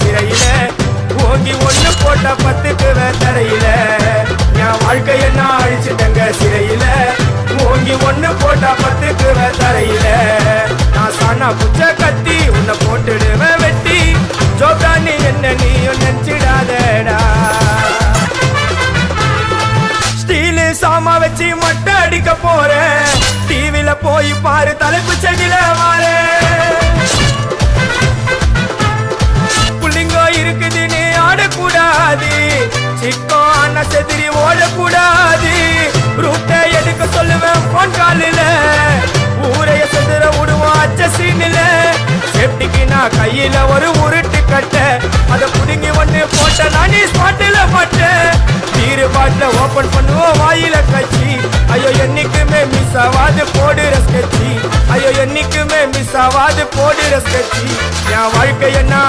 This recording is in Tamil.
சிறையில ஓங்கி ஒண்ணு போட்ட பத்துக்கு தரையில என் வாழ்க்கைய நான் அழிச்சிட்டங்க சிறையில ஓங்கி ஒண்ணு போட்ட பத்துக்கு தரையில நான் சாணா புச்ச கத்தி உன்னை போட்டுடுவேன் வெட்டி. ஜோப்ரா நீ என்ன நீயும் நினைச்சிடாதடா. ஸ்டீலு சாமா வச்சு மட்டை அடிக்க போறேன். டிவில போய் பாரு தலைப்பு செடியில சிக்கான செதிரி ஓடக்கூடாது. ரூட்டை எடுக்க சொல்லுவேன் போன் காலில். ஊரைய செதிர விடுவோம் அச்ச சீனில். சேஃப்டிக்கு நான் கையில ஒரு உருட்டு கட்ட அதை புடுங்கி ஒன்று போட்ட நானே ஸ்பாட்டில் பட்டேன். தீரு பாட்டில் ஓப்பன் பண்ணுவோம் வாயில கட்சி. ஐயோ என்னைக்குமே மிஸ் ஆகாது போடுற ஸ்கெட்சி ஐயோ என்னைக்குமே மிஸ் ஆகாது போடுற ஸ்கெட்சி என் வாழ்க்கை என்ன